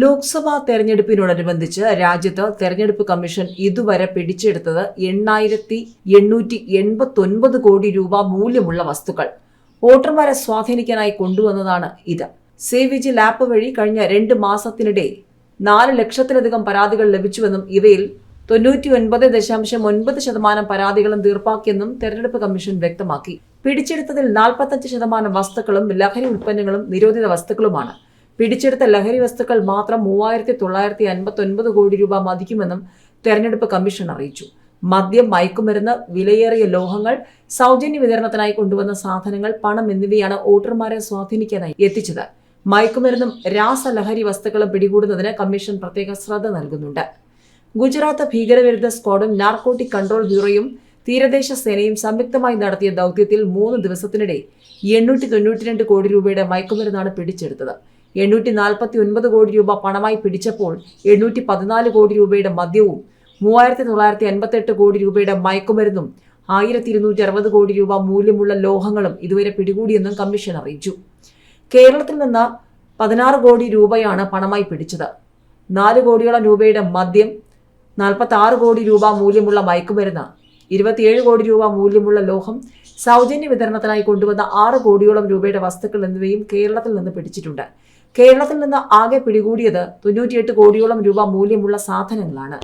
ലോക്സഭാ തെരഞ്ഞെടുപ്പിനോടനുബന്ധിച്ച് രാജ്യത്ത് തെരഞ്ഞെടുപ്പ് കമ്മീഷൻ ഇതുവരെ പിടിച്ചെടുത്തത് എണ്ണായിരത്തി എണ്ണൂറ്റി എൺപത്തൊൻപത് കോടി രൂപ മൂല്യമുള്ള വസ്തുക്കൾ. വോട്ടർമാരെ സ്വാധീനിക്കാനായി കൊണ്ടുവന്നതാണ് ഇത്. സേവ് വിജിൽ ആപ്പ് വഴി കഴിഞ്ഞ രണ്ട് മാസത്തിനിടെ നാല് ലക്ഷത്തിലധികം പരാതികൾ ലഭിച്ചുവെന്നും ഇവയിൽ തൊണ്ണൂറ്റി ഒൻപത് ദശാംശം ഒൻപത് ശതമാനം പരാതികളും തീർപ്പാക്കിയെന്നും തെരഞ്ഞെടുപ്പ് കമ്മീഷൻ വ്യക്തമാക്കി. പിടിച്ചെടുത്തതിൽ നാൽപ്പത്തഞ്ച് ശതമാനം വസ്തുക്കളും ലഹരി ഉൽപ്പന്നങ്ങളും നിരോധിത വസ്തുക്കളുമാണ്. പിടിച്ചെടുത്ത ലഹരി വസ്തുക്കൾ മാത്രം മൂവായിരത്തി തൊള്ളായിരത്തി അൻപത്തി ഒൻപത് കോടി രൂപ മതിക്കുമെന്നും തെരഞ്ഞെടുപ്പ് കമ്മീഷൻ അറിയിച്ചു. മദ്യം മയക്കുമരുന്ന് വിലയേറിയ ലോഹങ്ങൾ സൗജന്യ വിതരണത്തിനായി കൊണ്ടുവന്ന സാധനങ്ങൾ പണം എന്നിവയാണ് വോട്ടർമാരെ സ്വാധീനിക്കാനായി എത്തിച്ചത്. മയക്കുമരുന്നും രാസലഹരി വസ്തുക്കളും പിടികൂടുന്നതിന് കമ്മീഷൻ പ്രത്യേക ശ്രദ്ധ നൽകുന്നുണ്ട്. ഗുജറാത്ത് ഭീകരവിരുദ്ധ സ്ക്വാഡും നാർക്കോട്ടിക് കൺട്രോൾ ബ്യൂറോയും തീരദേശ സേനയും സംയുക്തമായി നടത്തിയ ദൗത്യത്തിൽ മൂന്ന് ദിവസത്തിനിടെ എണ്ണൂറ്റി തൊണ്ണൂറ്റിരണ്ട് കോടി രൂപയുടെ മയക്കുമരുന്നാണ് പിടിച്ചെടുത്തത്. എണ്ണൂറ്റി നാൽപ്പത്തി ഒൻപത് കോടി രൂപ പണമായി പിടിച്ചപ്പോൾ എണ്ണൂറ്റി പതിനാല് കോടി രൂപയുടെ മദ്യവും മൂവായിരത്തി തൊള്ളായിരത്തി എൺപത്തെട്ട് കോടി രൂപയുടെ മയക്കുമരുന്നും ആയിരത്തി ഇരുന്നൂറ്റി അറുപത് കോടി രൂപ മൂല്യമുള്ള ലോഹങ്ങളും ഇതുവരെ പിടികൂടിയെന്നും കമ്മീഷൻ അറിയിച്ചു. കേരളത്തിൽ നിന്ന് പതിനാറ് കോടി രൂപയാണ് പണമായി പിടിച്ചത്. നാല് കോടിയോളം രൂപയുടെ മദ്യം നാൽപ്പത്തി ആറ് കോടി രൂപ മൂല്യമുള്ള മയക്കുമരുന്ന് ഇരുപത്തിയേഴ് കോടി രൂപ മൂല്യമുള്ള ലോഹം സൗജന്യ വിതരണത്തിനായി കൊണ്ടുവന്ന ആറ് കോടിയോളം രൂപയുടെ വസ്തുക്കൾ എന്നിവയും കേരളത്തിൽ നിന്ന് പിടിച്ചിട്ടുണ്ട്. കേരളത്തിൽ നിന്ന് ആകെ പിടികൂടിയത് തൊണ്ണൂറ്റിയെട്ട് കോടിയോളം രൂപ മൂല്യമുള്ള സാധനങ്ങളാണ്.